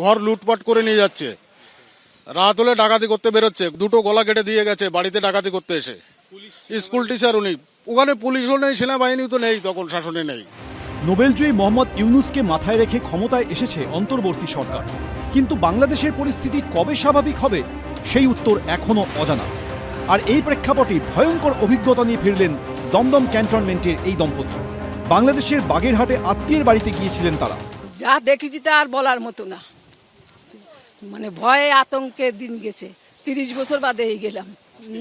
ঘর লুটপাট করে নিয়ে যাচ্ছে। রাত হলে ডাকাতি করতে বেরোচ্ছে। দুটো গলা কেটে দিয়ে গেছে বাড়িতে ডাকাতি করতে এসে। স্কুল টিচার উনি। ওখানে পুলিশও নেই সেনাবাহিনী তো নেই তখন শাসনে নেই। নোবেলজয়ী মোহাম্মদ ইউনুসকে মাথায় রেখে ক্ষমতায় এসেছে অন্তর্বর্তী সরকার। কিন্তু বাংলাদেশের পরিস্থিতি কবে স্বাভাবিক হবে সেই উত্তর এখনও অজানা। আর এই প্রেক্ষাপটে ভয়ঙ্কর অভিজ্ঞতা নিয়ে ফিরলেন দমদম ক্যান্টনমেন্টের এই দম্পতি। বাংলাদেশের বাগেরহাটে আত্মীয়ের বাড়িতে গিয়েছিলেন তারা। যা দেখেছি তা আর বলার মতো না। মানে ভয়ে আতঙ্কে দিন গেছে। তিরিশ বছর বাদে এই গেলাম।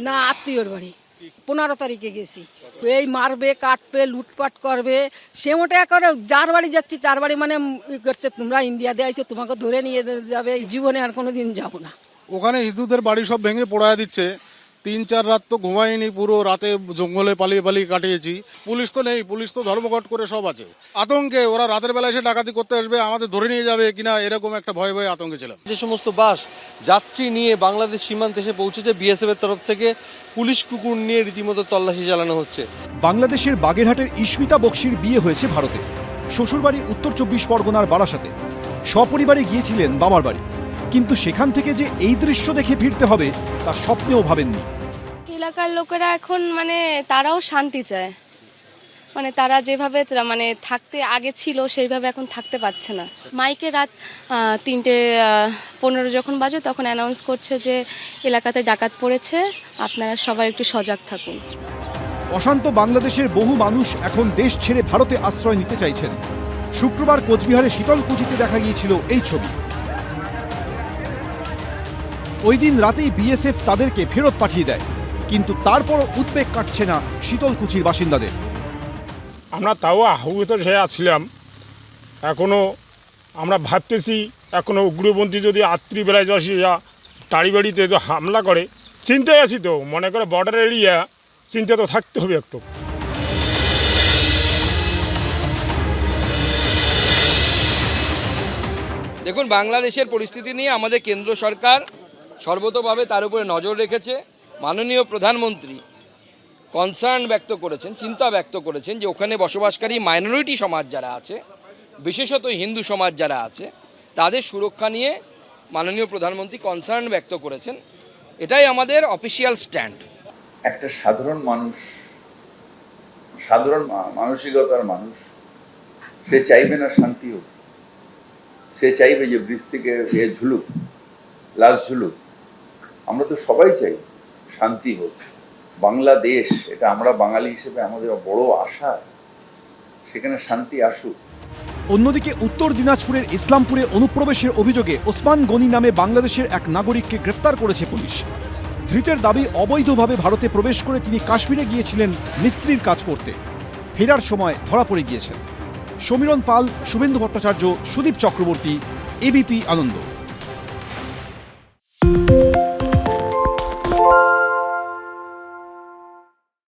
না আত্মীয়র বাড়ি। পনেরো তারিখে গেছি। এই মারবে, কাটবে, লুটপাট করবে। সে মোটে করে যার বাড়ি যাচ্ছি, তার বাড়ি মানে করছে, তোমরা ইন্ডিয়াতে আইছো, তোমাকে ধরে নিয়ে যাবে জীবনে আর কোনো দিন যাব না। ওখানে হিন্দুদের বাড়ি সব ভেঙে পড়ায় দিচ্ছে। তিন চার রাত তো ঘুমাইনি পুরো রাতে জঙ্গলে পালিয়ে পালিয়ে কাটিয়েছি। পুলিশ তো নেই পুলিশ তো ধর্মঘট করে সব আছে। আতঙ্কে ওরা রাতের বেলা এসে ডাকাতি করতে আসবে আমাদের ধরে নিয়ে যাবে কিনা এরকম একটা ভয় ভয়ে আতঙ্কে ছিলাম। যে সমস্ত বাস যাত্রী নিয়ে বাংলাদেশ সীমান্তে এসে পৌঁছেছে বিএসএফ এর তরফ থেকে পুলিশ কুকুর নিয়ে রীতিমতো তল্লাশি চালানো হচ্ছে। বাংলাদেশের বাগেরহাটের ইস্মিতা বক্সির বিয়ে হয়েছে ভারতে। শ্বশুরবাড়ি উত্তর চব্বিশ পরগনার বারাসাতে। সপরিবারে গিয়েছিলেন বাবার বাড়ি। কিন্তু সেখান থেকে যে এই দৃশ্য দেখে ফিরতে হবে তা স্বপ্নেও ভাবেননি। এলাকার লোকেরা এখন মানে তারাও শান্তি চায়। মানে তারা যেভাবে মানে থাকতে আগে ছিল, সেইভাবে এখন থাকতে পারছে না। মাইকে রাত তিনটে পনেরো যখন বাজে তখন অ্যানাউন্স করছে যে এলাকাতে ডাকাত পড়েছে। আপনারা সবাই একটু সজাগ থাকুন। অশান্ত বাংলাদেশের বহু মানুষ এখন দেশ ছেড়ে ভারতে আশ্রয় নিতে চাইছেন। শুক্রবার কোচবিহারে শীতলকুচিতে দেখা গিয়েছিল এই ছবি। ওই দিন রাতেই বিএসএফ তাদেরকে ফেরত পাঠিয়ে দেয়। কিন্তু তারপরও উদ্বেগ কাটছে না শীতলকুচির বাসিন্দাদের। আমরা তাও আহত হয়ে আছিলাম। এখনও আমরা ভাবতেছি এখনও উগ্রপন্থী যদি রাত্রিবেলায় যা টাড়ি বাড়িতে যদি হামলা করে চিন্তায় আছি তো মনে করে বর্ডার এরিয়া চিন্তা তো থাকতে হবে একটু। দেখুন বাংলাদেশের পরিস্থিতি নিয়ে আমাদের কেন্দ্র সরকার সর্বতভাবে তার উপরে নজর রেখেছে। মাননীয় প্রধানমন্ত্রী কনসার্ন ব্যক্ত করেছেন, চিন্তা ব্যক্ত করেছেন যে ওখানে বসবাসকারী মাইনরিটি সমাজ যারা আছে, বিশেষত হিন্দু সমাজ যারা আছে, তাদের সুরক্ষা নিয়ে মাননীয় প্রধানমন্ত্রী কনসার্ন ব্যক্ত করেছেন। এটাই আমাদের অফিসিয়াল স্ট্যান্ড একটা সাধারণ মানুষ, সাধারণ মানসিকতার মানুষ, সে চাইবে না শান্তি হোক। সে চাইবে যে ব্রিজ থেকে ঝুলুক, লাশ ঝুলুক। আমরা তো সবাই চাই। শান্তি হোক বাংলাদেশ, এটা আমরা বাঙালি হিসেবে আমাদের বড় আশা, সেখানে শান্তি আসুক। অন্যদিকে উত্তর দিনাজপুরের ইসলামপুরে অনুপ্রবেশের অভিযোগে ওসমান গনি নামে বাংলাদেশের এক নাগরিককে গ্রেফতার করেছে পুলিশ। ধৃতের দাবি, অবৈধভাবে ভারতে প্রবেশ করে তিনি কাশ্মীরে গিয়েছিলেন মিস্ত্রির কাজ করতে। ফেরার সময় ধরা পড়ে গিয়েছেন। সমীরণ পাল, শুভেন্দু ভট্টাচার্য, সুদীপ চক্রবর্তী এবিপি আনন্দ।